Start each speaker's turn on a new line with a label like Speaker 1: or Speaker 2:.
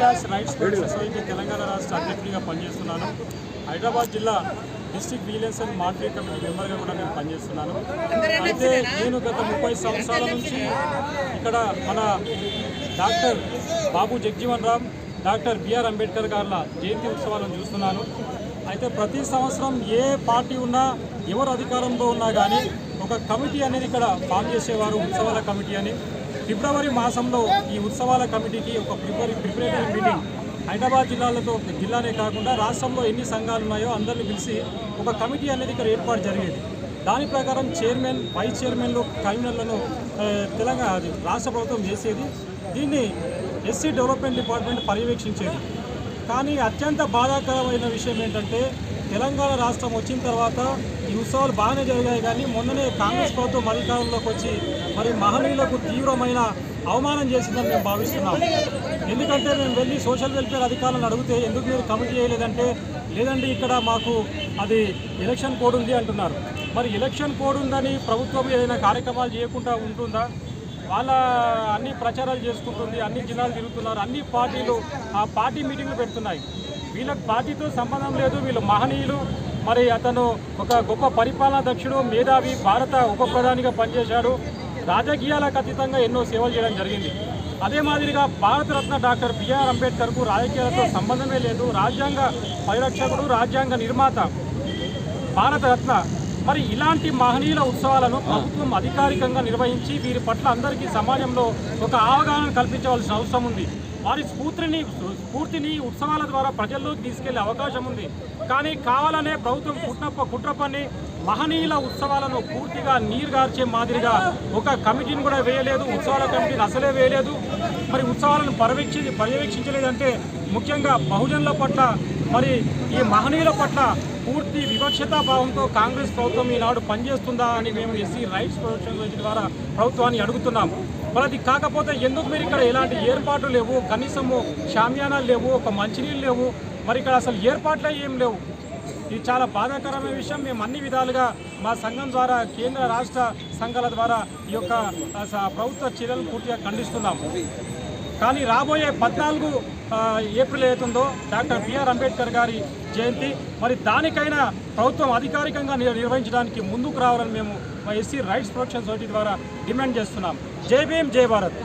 Speaker 1: Dash rights society Telangana రాష్ట్ర అధ్యక్షుడిగా పనిచేస్తున్నాను. హైదరాబాద్ జిల్లా district vigilance and monitoring committee మెంబర్గా కూడా నేను పనిచేస్తున్నాను. అయితే నేను గత ముప్పై సంవత్సరాల నుంచి ఇక్కడ మన doctor Babu Jagjivan Ram doctor BR Ambedkar గారుల జయంతి ఉత్సవాలను చూస్తున్నాను. అయితే ప్రతి సంవత్సరం ఏ పార్టీ ఉన్నా ఎవరు అధికారంలో ఉన్నా కానీ ఒక కమిటీ అనేది ఇక్కడ ఫామ్ చేసేవారు ఉత్సవాల కమిటీ అని. ఫిబ్రవరి మాసంలో ఈ ఉత్సవాల కమిటీకి ఒక ప్రిపరి ప్రిపరేటరీ మీటింగ్ హైదరాబాద్ జిల్లాలతో జిల్లానే కాకుండా రాష్ట్రంలో ఎన్ని సంఘాలు ఉన్నాయో అందరిని పిలిచి ఒక కమిటీ అనేది ఇక్కడ ఏర్పాటు జరిగేది. దాని ప్రకారం చైర్మన్ వైస్ చైర్మన్లు కన్వీనర్లను తెలంగాణ అది రాష్ట్ర ప్రభుత్వం చేసేది. దీన్ని ఎస్సీ డెవలప్మెంట్ డిపార్ట్మెంట్ పర్యవేక్షించేది. కానీ అత్యంత బాధాకరమైన విషయం ఏంటంటే తెలంగాణ రాష్ట్రం వచ్చిన తర్వాత ఉత్సవాలు బాగానే జరిగాయి కానీ మొన్ననే కాంగ్రెస్ ప్రభుత్వం అధికారంలోకి వచ్చి మరి మహనీయులకు తీవ్రమైన అవమానం చేసిందని మేము భావిస్తున్నాం. ఎందుకంటే మేము వెళ్ళి సోషల్ వెల్ఫేర్ అధికారులను అడిగితే ఎందుకు మీరు కమిటీ చేయలేదంటే లేదండి ఇక్కడ మాకు అది ఎలక్షన్ కోడ్ ఉంది అంటున్నారు. మరి ఎలక్షన్ కోడ్ ఉందని ప్రభుత్వం ఏదైనా కార్యక్రమాలు చేయకుండా ఉంటుందా? వాళ్ళ అన్ని ప్రచారాలు చేసుకుంటుంది అన్ని జిల్లాలు తిరుగుతున్నారు అన్ని పార్టీలు ఆ పార్టీ మీటింగ్లు పెడుతున్నాయి. వీళ్ళకి పార్టీతో సంబంధం లేదు వీళ్ళు మహనీయులు. మరి అతను ఒక గొప్ప పరిపాలనా దక్షుడు మేధావి భారత ఉప ప్రధానిగా పనిచేశాడు. రాజకీయాలకు అతీతంగా ఎన్నో సేవలు చేయడం జరిగింది. అదే మాదిరిగా భారతరత్న డాక్టర్ బిఆర్ అంబేద్కర్కు రాజకీయాలతో సంబంధమే లేదు. రాజ్యాంగ పరిరక్షకుడు రాజ్యాంగ నిర్మాత భారతరత్న. మరి ఇలాంటి మహనీయుల ఉత్సవాలను ప్రభుత్వం అధికారికంగా నిర్వహించి వీరి పట్ల అందరికీ సమాజంలో ఒక అవగాహన కల్పించవలసిన అవసరం ఉంది. వారి స్ఫూర్తిని స్ఫూర్తిని ఉత్సవాల ద్వారా ప్రజల్లోకి తీసుకెళ్ళే అవకాశం ఉంది. కానీ కావాలనే ప్రభుత్వం కుట్రప కుట్రపని మహనీయుల ఉత్సవాలను పూర్తిగా నీరుగార్చే మాదిరిగా ఒక కమిటీని కూడా వేయలేదు. ఉత్సవాల కమిటీని అసలే వేయలేదు. మరి ఉత్సవాలను పర్యవేక్షి పర్యవేక్షించలేదంటే ముఖ్యంగా బహుజనుల పట్ల మరి ఈ మహనీయుల పట్ల పూర్తి వివక్షతా భావంతో కాంగ్రెస్ ప్రభుత్వం ఈనాడు పనిచేస్తుందా అని మేము ఎస్సీ రైట్స్ ప్రొటెక్షన్ ద్వారా ప్రభుత్వాన్ని అడుగుతున్నాము మరి అది కాకపోతే ఎందుకు మీరు ఇక్కడ ఎలాంటి ఏర్పాట్లు లేవు? కనీసము షామియానాలు లేవు ఒక మంచినీళ్ళు లేవు. మరి ఇక్కడ అసలు ఏర్పాట్లే ఏం లేవు? ఇది చాలా బాధాకరమైన విషయం. మేము అన్ని విధాలుగా మా సంఘం ద్వారా కేంద్ర రాష్ట్ర సంఘాల ద్వారా ఈ యొక్క ప్రభుత్వ చర్యలను పూర్తిగా ఖండిస్తున్నాము. కానీ రాబోయే పద్నాలుగు ఏప్రిల్ అవుతుందో డాక్టర్ బిఆర్ అంబేద్కర్ గారి జయంతి. మరి దానికైనా ప్రభుత్వం అధికారికంగా నిర్వహించడానికి ముందుకు రావాలని మేము మా ఎస్సీ రైట్స్ ప్రొటెక్షన్ సొసైటీ ద్వారా డిమాండ్ చేస్తున్నాం. జై భీమ్ జై భారత్.